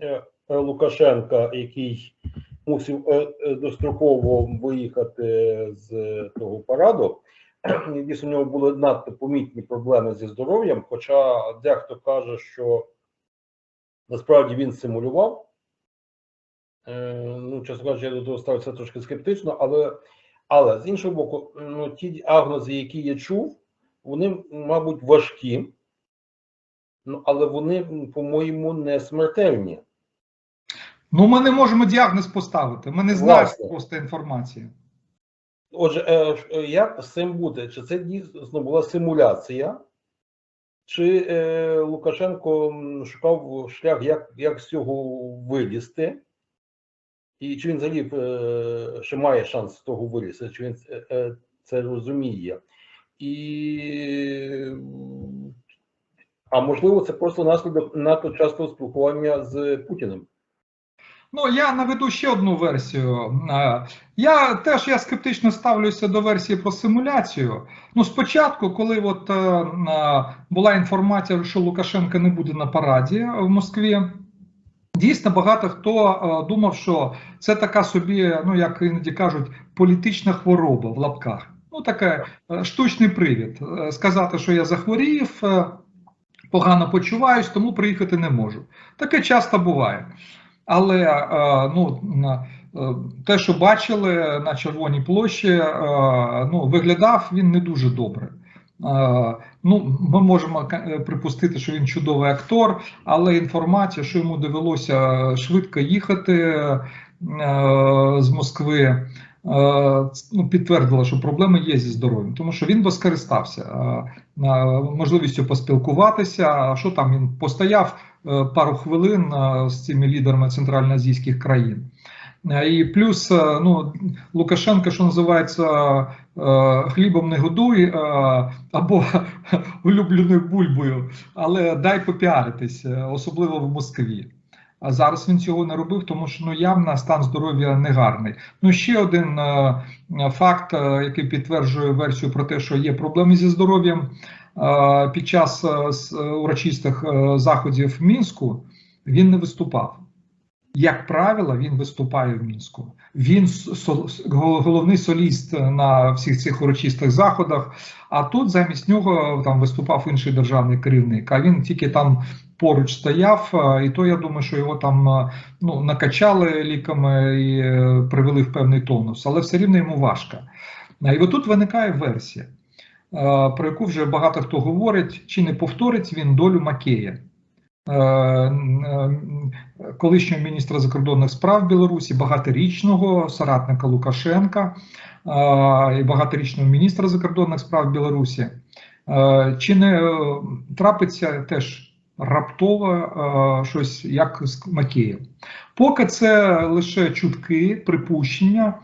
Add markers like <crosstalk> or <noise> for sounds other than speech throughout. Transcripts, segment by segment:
е, е, Лукашенка, який мусив е, достроково виїхати з того параду. Дійсно, у нього були надто помітні проблеми зі здоров'ям. Хоча дехто каже, що насправді він симулював. Ну, чесно кажучи, я до того ставився трошки скептично, але, але з іншого боку, ну, ті діагнози, які я чув, вони, мабуть, важкі, ну, але вони, по-моєму, не смертельні. Ну, ми не можемо діагноз поставити. Ми не знаємо Власне. просто інформації. Отже, е, е, як з цим бути? Чи це дійсно була симуляція, чи е, Лукашенко м, шукав шлях, як, як з цього вилізти? І чи він взагалі е, ще має шанс з того вилізти, чи він е, е, це розуміє? І, а можливо, це просто наслідок надто частого спілкування з Путіним. Ну, я наведу ще одну версію. Е, Я теж я скептично ставлюся до версії про симуляцію. Ну, спочатку, коли от, е, е, була інформація, що Лукашенка не буде на параді в Москві, дійсно багато хто думав, що це така собі, ну як іноді кажуть, політична хвороба в лапках. Ну, таке штучний привід. Сказати, що я захворів, погано почуваюсь, тому приїхати не можу. Таке часто буває. Але е, ну, е, те, що бачили на Червоній площі, е, ну, виглядав він не дуже добре. Ну, ми можемо припустити, що він чудовий актор, але інформація, що йому довелося швидко їхати з Москви, ну, підтвердила, що проблеми є зі здоров'ям, тому що він би скористався е, е, можливістю поспілкуватися. А Що там він постояв е, пару хвилин е, з цими лідерами центральноазійських країн. Е, І плюс е, ну, Лукашенко, що називається, е, хлібом не годуй е, або <laughs> улюбленою бульбою, але дай попіаритись, е, особливо в Москві. А зараз він цього не робив, тому що ну явно стан здоров'я негарний. Ну ще один е, е, факт, е, який підтверджує версію про те, що є проблеми зі здоров'ям е, під час е, е, урочистих е, заходів в Мінську він не виступав. Як правило, він виступає в мінську. Він с- со- с- гол- головний соліст на всіх цих урочистих заходах. А тут замість нього там виступав інший державний керівник. А він тільки там поруч стояв. е, І то я думаю, що його там е, ну накачали ліками і е, привели в певний тонус, але все рівно йому важко. І отут виникає версія, про яку вже багато хто говорить, чи не повторить він долю Макея. Колишнього міністра закордонних справ Білорусі, багаторічного соратника Лукашенка і багаторічного міністра закордонних справ Білорусі. Чи не трапиться теж раптово е, щось як з Макієм? Поки це лише чутки, припущення.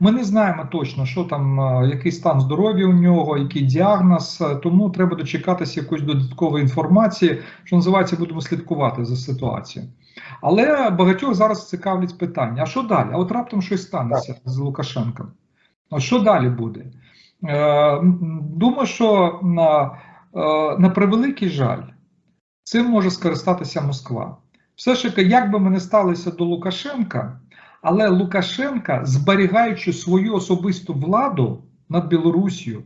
Ми не знаємо точно, що там, е, який стан здоров'я у нього, який діагноз, е, тому треба дочекатися якоїсь додаткової інформації, що називається, будемо слідкувати за ситуацією. Але багатьох зараз цікавлять питання: а що далі? А от раптом щось станеться з Лукашенком. А що далі буде? Думаю, що на, на превеликий жаль, цим може скористатися Москва. Все ж таки, як би ми не сталися до Лукашенка, але Лукашенка, зберігаючи свою особисту владу над Білорусію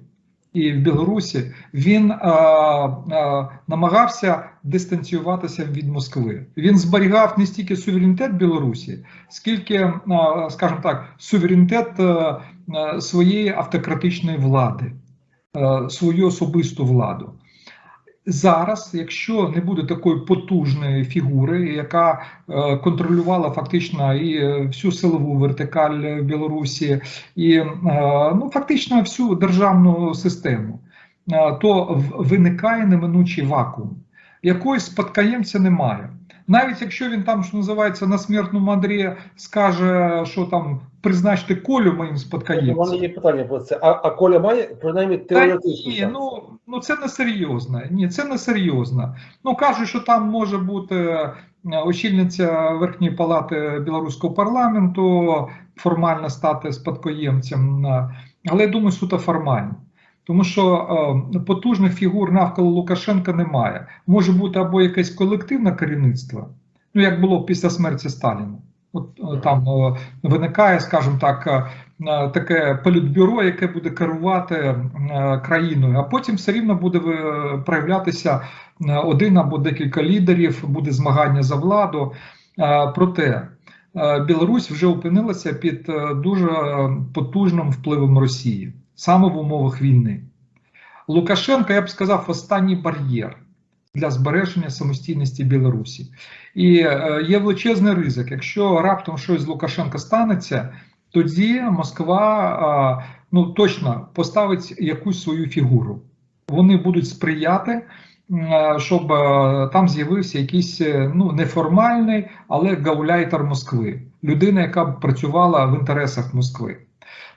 і в Білорусі, він е, е, намагався дистанціюватися від Москви. Він зберігав не стільки суверенітет Білорусі, скільки, е, скажімо так, суверенітет е, своєї автократичної влади, е, свою особисту владу. Зараз, якщо не буде такої потужної фігури, яка е, контролювала фактично і е, всю силову вертикаль Білорусі, і е, ну фактично всю державну систему, то виникає неминучий вакуум. якої спадкоємця немає. Навіть якщо він там, що називається, на смертному Андрія скаже, що там призначте колю моїм У мене є питання про це. А, а Коля має принаймні Та теоретичний ні, ну, ну це не серйозно. Ні, це не серйозно. Ну кажуть, що там може бути е, очільниця Верхньої палати білоруського парламенту, формально стати спадкоємцем, е, але я думаю, суто формально. Тому що е, потужних фігур навколо Лукашенка немає. Може бути або якесь колективне керівництво Ну, як було після смерті Сталіна. От е, там е, виникає, скажімо так, е, е, таке політбюро, яке буде керувати е, країною, а потім все рівно буде е, проявлятися один або декілька лідерів, буде змагання за владу. Е, Проте е, Білорусь вже опинилася під дуже потужним впливом Росії саме в умовах війни. Лукашенко, я б сказав, останній бар'єр для збереження самостійності Білорусі. І е, є величезний ризик. Якщо раптом щось з Лукашенка станеться, тоді Москва е, ну точно поставить якусь свою фігуру. Вони будуть сприяти, е, щоб там з'явився якийсь ну неформальний, але гауляйтер Москви, людина, яка б працювала в інтересах Москви.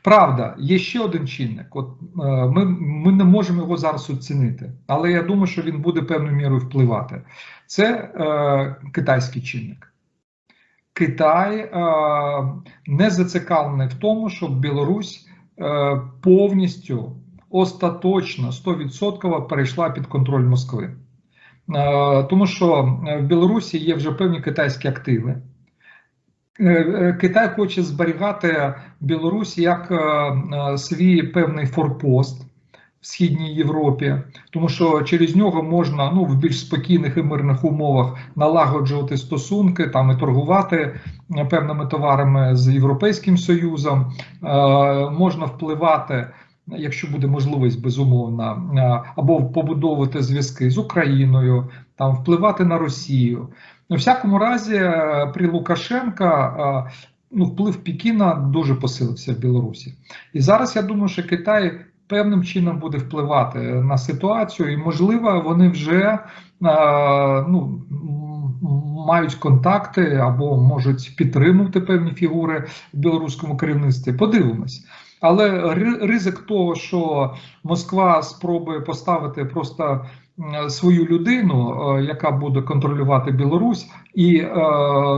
Правда, є ще один чинник. От е, ми, ми не можемо його зараз оцінити, але я думаю, що він буде певною мірою впливати. Це е, китайський чинник. Китай е, не зацікавлений в тому, щоб Білорусь е, повністю остаточно 100% перейшла під контроль Москви. Е, тому що в Білорусі є вже певні китайські активи. Е, е, Китай хоче зберігати Білорусь як е, свій певний форпост в східній Європі, тому що через нього можна ну в більш спокійних і мирних умовах налагоджувати стосунки там і торгувати певними товарами з Європейським Союзом, можна впливати. Якщо буде можливість безумовно, е, або побудовувати зв'язки з Україною, там впливати на Росію. У всякому разі, е, при Лукашенка е, ну, вплив Пекіна дуже посилився в Білорусі. І зараз я думаю, що Китай певним чином буде впливати на ситуацію, і, можливо, вони вже ну, мають контакти або можуть підтримувати певні фігури в білоруському керівництві. Подивимось. Але ризик того, що Москва спробує поставити просто свою людину, е, яка буде контролювати Білорусь, і е,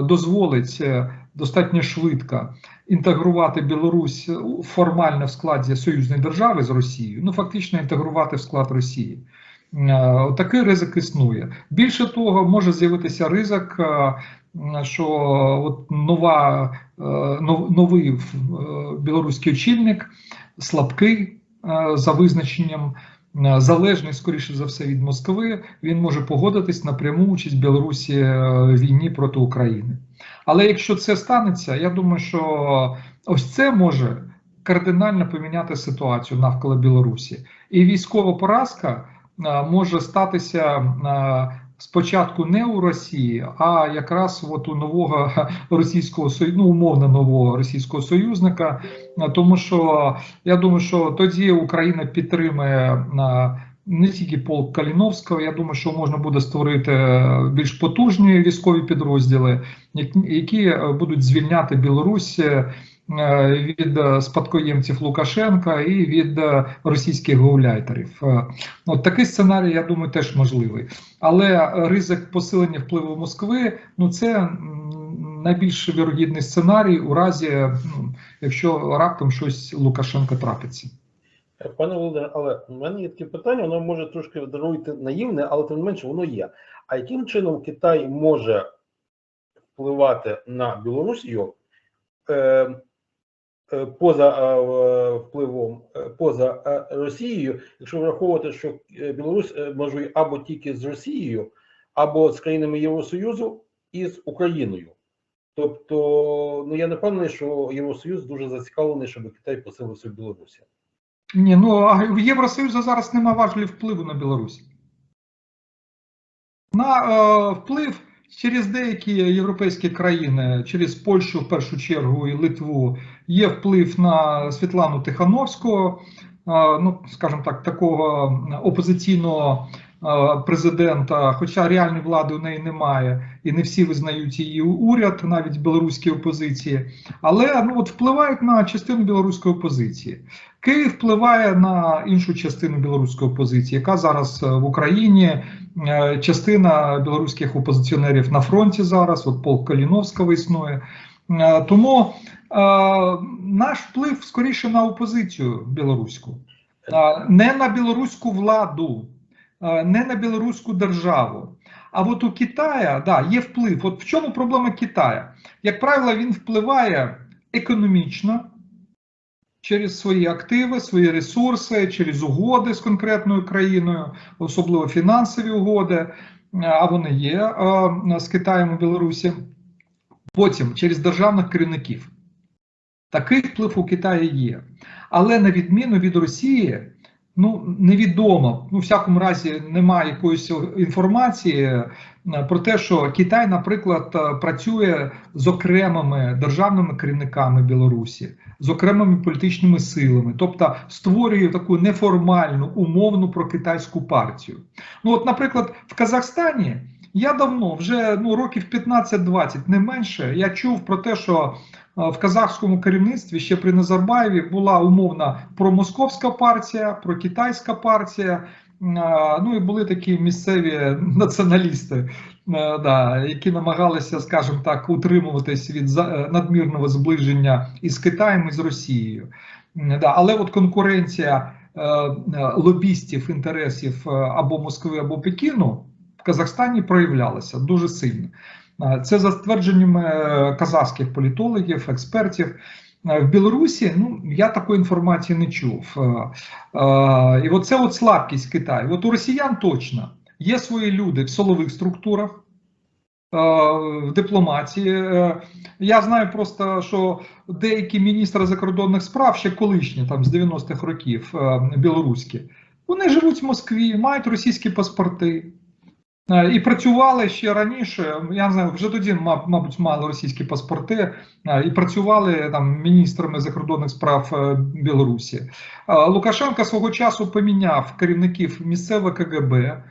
дозволить е, достатньо швидко інтегрувати Білорусь формально в складі союзної держави з Росією, ну фактично інтегрувати в склад Росії. Такий ризик існує. Більше того, може з'явитися ризик, що от нова, е, новий е, білоруський очільник слабкий е, за визначенням, е, залежний, скоріше за все, від Москви, він може погодитись на пряму участь Білорусі е, в війні проти України. Але якщо це станеться, я думаю, що ось це може кардинально поміняти ситуацію навколо Білорусі. І військова поразка е, може статися е, спочатку не у Росії, а якраз от у нового <laughs> російського ну, умовно нового російського союзника. Тому що я думаю, що тоді Україна підтримує не тільки полк Каліновського. Я думаю, що можна буде створити е, більш потужні військові підрозділи, які- будуть звільняти Білорусь е, від е, спадкоємців Лукашенка і від е, російських гауляйтерів. Е, От такий сценарій, я думаю, теж можливий. Але ризик посилення впливу Москви ну це найбільш вірогідний сценарій у разі, ну, якщо раптом щось Лукашенка трапиться. Пане Володимире, але в мене є таке питання, воно може трошки даруйте наївне, але тим не менше воно є. А яким чином Китай може впливати на Білорусію е, е, поза е, впливом е, поза е, Росією, якщо враховувати, що е, Білорусь е, межує або тільки з Росією, або з країнами Євросоюзу і з Україною? Тобто, ну я не впевнений, що Євросоюз дуже зацікавлений, щоб Китай посилився в Білорусі. Ні, ну а в Євросоюзу зараз нема важелів впливу на Білорусь. На е, вплив через деякі європейські країни, через Польщу в першу чергу і Литву, є вплив на Світлану Тихановську, е, ну, скажімо так, такого опозиційного президента, хоча реальної влади у неї немає, і не всі визнають її уряд, навіть білоруській опозиції, але ну, от впливають на частину білоруської опозиції. Київ впливає на іншу частину білоруської опозиції, яка зараз е, в Україні. Е, Частина білоруських опозиціонерів на фронті зараз, от полк Каліновського існує. Е, Тому е, наш вплив скоріше на опозицію білоруську, Е, не на білоруську владу, е, не на білоруську державу. А от у Китая да, є вплив. От в чому проблема Китаю? Як правило, він впливає економічно через свої активи, свої ресурси, через угоди з конкретною країною, особливо фінансові угоди, е, а вони є е, з Китаєм і Білорусі. Потім через державних керівників. Такий вплив у Китаї є. Але на відміну від Росії, ну невідомо, ну, в всякому разі, немає якоїсь інформації е, про те, що Китай, наприклад, е, працює з окремими державними керівниками Білорусі, з окремими політичними силами, тобто створює таку неформальну умовну прокитайську партію. Ну, от, наприклад, в Казахстані. Я давно, вже ну років 15-20, не менше, я чув про те, що в казахському керівництві ще при Назарбаєві була умовна промосковська партія, прокитайська партія. Ну і були такі місцеві <laughs> націоналісти, е, да, які намагалися, скажімо так, утримуватись від е, надмірного зближення із Китаєм і з Росією. Да, але от конкуренція е, лобістів інтересів або Москви, або Пекіну в Казахстані проявлялася дуже сильно. Е, Це за ствердженнями е, казахських політологів, експертів. Е, В Білорусі ну я такої інформації не чув. І оце от слабкість Китаю. От у росіян точно є свої люди в силових структурах, в дипломатії. Я знаю просто, що деякі міністри закордонних справ, ще колишні, там з 90-х років, білоруські, вони живуть в Москві, мають російські паспорти. Е, І працювали ще раніше. Я не знаю, вже тоді, мабуть, мали російські паспорти е, і працювали там міністрами закордонних справ е, Білорусі. Лукашенко свого часу поміняв керівників місцевого КГБ.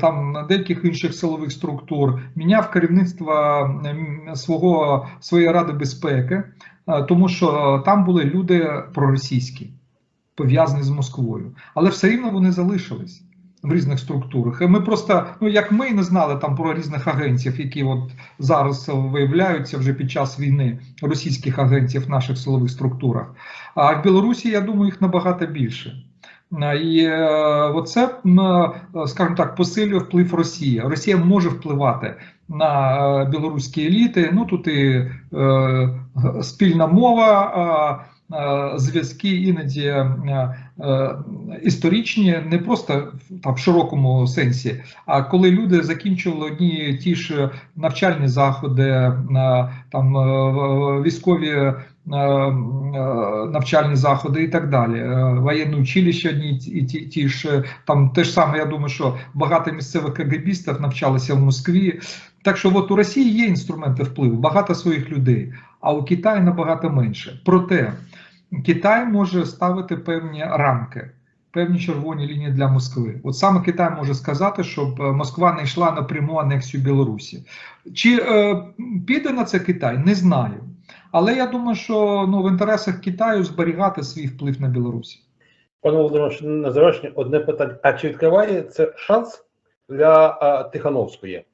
Там деяких інших силових структур міняв керівництво свого своєї ради безпеки, тому що там були люди проросійські, пов'язані з Москвою, але все рівно вони залишились в різних структурах. І ми просто, ну як ми не знали там про різних агентів, які от зараз виявляються вже під час війни російських агентів в наших силових структурах. А в Білорусі, я думаю, їх набагато більше. І е, оце, е, скажімо так, посилює вплив Росії. Росія може впливати на е, білоруські еліти. Ну тут і спільна мова. Е, Зв'язки іноді е, е, історичні, не просто там в широкому сенсі, а коли люди закінчували одні ті ж навчальні заходи, там військові навчальні заходи і так далі, воєнне училище одні і ті, ті ж там те ж саме. Я думаю, що багато місцевих КГБістів навчалися в Москві. Так що от у Росії є інструменти впливу, багато своїх людей, а у Китаї набагато менше. Проте Китай може ставити певні рамки, певні червоні лінії для Москви. От саме Китай може сказати, щоб е, Москва не йшла на пряму анексію Білорусі. Чи е, піде на це Китай? Не знаю. Але я думаю, що ну, в інтересах Китаю зберігати свій вплив на Білорусі. Пане Володимире, на завершення одне питання. А чи відкриває це шанс для а, Тихановської?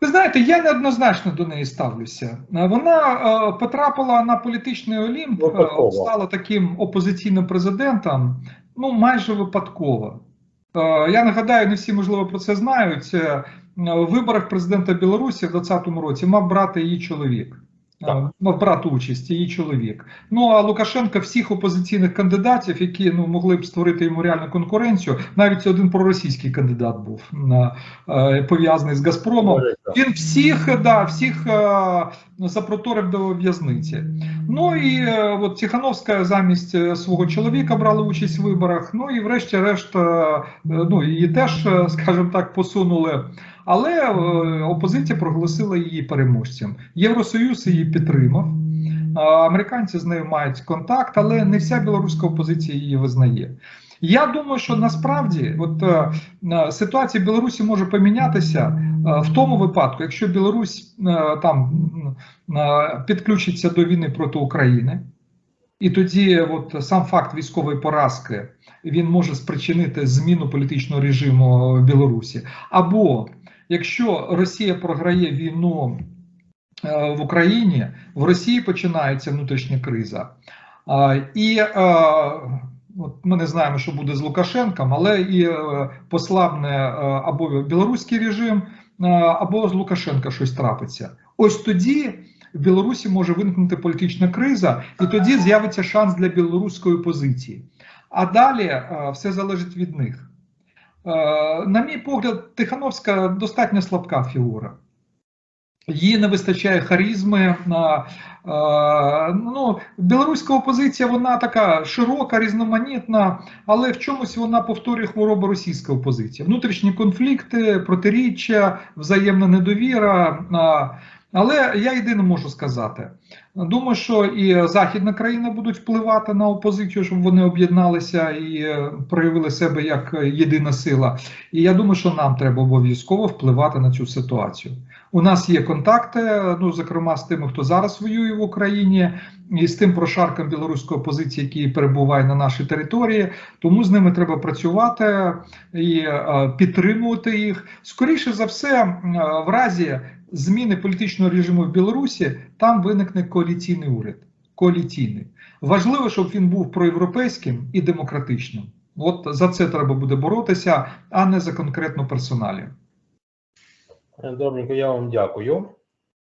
Ви знаєте, я неоднозначно до неї ставлюся. Е, Вона е, потрапила на політичний олімп, е, стала таким опозиційним президентом, ну майже випадково. Е, я нагадаю, не всі можливо про це знають. е, В виборах президента Білорусі в 2020 році мав брати її чоловік. Е, Так. Брати участь її чоловік. Ну а Лукашенко всіх опозиційних кандидатів, які ну могли б створити йому реальну конкуренцію, навіть один проросійський кандидат був е, пов'язаний з Газпромом. Він всіх, да, всіх е, запроторив до в'язниці. Ну і от Тихановська замість свого чоловіка брала участь в виборах. Ну і врешті-решт, ну її теж, скажімо так, посунули. Але е, опозиція проголосила її переможцем. Євросоюз її підтримав. Е, Американці з нею мають контакт, але не вся білоруська опозиція її визнає. Я думаю, що насправді от е, е, ситуація в Білорусі може помінятися е, в тому випадку, якщо Білорусь е, там е, підключиться до війни проти України, і тоді, от сам факт військової поразки він може спричинити зміну політичного режиму в Білорусі. Або якщо Росія програє війну е, в Україні, в Росії починається внутрішня криза. І е, От ми не знаємо, що буде з Лукашенком, але і е, послабне або білоруський режим, або з Лукашенка щось трапиться. Ось тоді в Білорусі може виникнути політична криза, і тоді з'явиться шанс для білоруської позиції. А далі все залежить від них. Е, На мій погляд, Тихановська достатньо слабка фігура. Їй не вистачає харизми. е, Ну, білоруська опозиція вона така широка, різноманітна, але в чомусь вона повторює хворобу російської опозиції. Внутрішні конфлікти, протиріччя, взаємна недовіра. Але я єдине можу сказати: думаю, що і західні країни будуть впливати на опозицію, щоб вони об'єдналися і е, проявили себе як єдина сила. І я думаю, що нам треба обов'язково впливати на цю ситуацію. У нас є контакти, ну зокрема з тими, хто зараз воює в Україні, і з тим прошарком білоруської опозиції, який перебуває на нашій території. Тому з ними треба працювати і е, підтримувати їх. Скоріше за все, е, в разі зміни політичного режиму в Білорусі там виникне коаліційний уряд. Коаліційний важливо, щоб він був проєвропейським і демократичним. От за це треба буде боротися, а не за конкретну персоналію. Добренько, я вам дякую.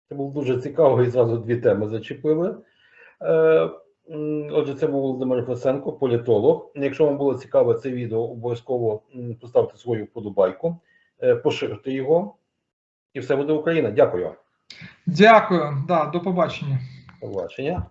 Це був дуже цікаво і зразу дві теми зачепили. Е, Отже, це був Володимир Фесенко, політолог. Якщо вам було цікаве це відео, обов'язково поставте свою вподобайку, е, поширте його, і все буде Україна. Дякую. Дякую, да, до побачення. Побачення.